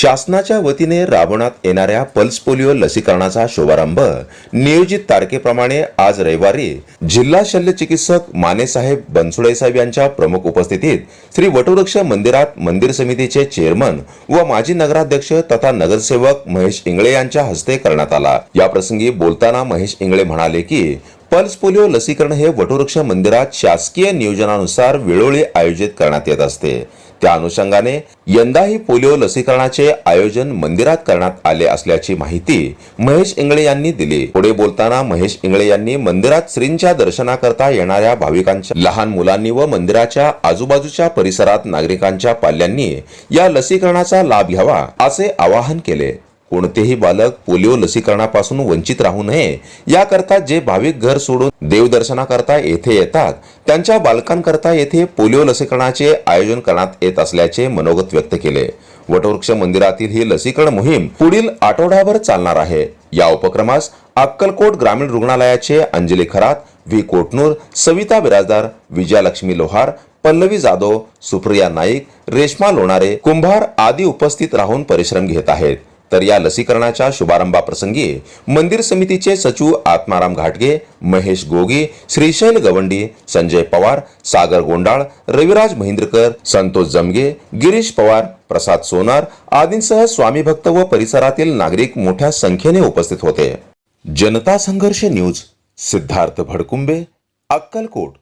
शासनाच्या वतीने राबवण्यात येणाऱ्या पल्स पोलिओ लसीकरणाचा शुभारंभ नियोजित तारखेप्रमाणे आज रविवारी जिल्हा शल्य चिकित्सक मानेसाहेब बनसुडे साहेब यांच्या प्रमुख उपस्थितीत श्री वटवृक्ष मंदिरात मंदिर समितीचे चेअरमन व माजी नगराध्यक्ष तथा नगरसेवक महेश इंगळे यांच्या हस्ते करण्यात आला. याप्रसंगी बोलताना महेश इंगळे म्हणाले की पल्स पोलिओ लसीकरण हे वटवृक्ष मंदिरात शासकीय नियोजनानुसार वेळोवेळी आयोजित करण्यात येत असते. त्या अनुषंगाने यंदाही पोलिओ लसीकरणाचे आयोजन मंदिरात करण्यात आले असल्याची माहिती महेश इंगळे यांनी दिली. पुढे बोलताना महेश इंगळे यांनी मंदिरात श्रींच्या दर्शनाकरता येणाऱ्या भाविकांच्या लहान मुलांनी व मंदिराच्या आजूबाजूच्या परिसरात नागरिकांच्या पाल्यांनी या लसीकरणाचा लाभ घ्यावा असे आवाहन केले. कोणतेही बालक पोलिओ लसीकरणापासून वंचित राहू नये. याकरता जे भाविक घर सोडून देवदर्शनाकरता येथे येतात त्यांच्या बालकांकरता येथे पोलिओ लसीकरणाचे आयोजन करण्यात येत असल्याचे मनोगत व्यक्त केले. वटवृक्ष मंदिरातील ही लसीकरण मोहीम पुढील आठवडाभर चालणार आहे. या उपक्रमास अक्कलकोट ग्रामीण रुग्णालयाचे अंजली खरात व्ही कोटनूर सविता बिराजदार विजयालक्ष्मी लोहार पल्लवी जाधव सुप्रिया नाईक रेश्मा लोणारे कुंभार आदी उपस्थित राहून परिश्रम घेत आहेत. तर या लसीकरणाच्या शुभारंभाप्रसंगी मंदिर समितीचे सचिव आत्माराम घाटगे महेश गोगी श्रीशैल गवंडी संजय पवार सागर गोंडाळ रविराज महिंद्रकर संतोष जमगे गिरीश पवार प्रसाद सोनार आदींसह स्वामी भक्त व परिसरातील नागरिक मोठ्या संख्येने उपस्थित होते. जनता संघर्ष न्यूज सिद्धार्थ भडकुंबे अक्कलकोट.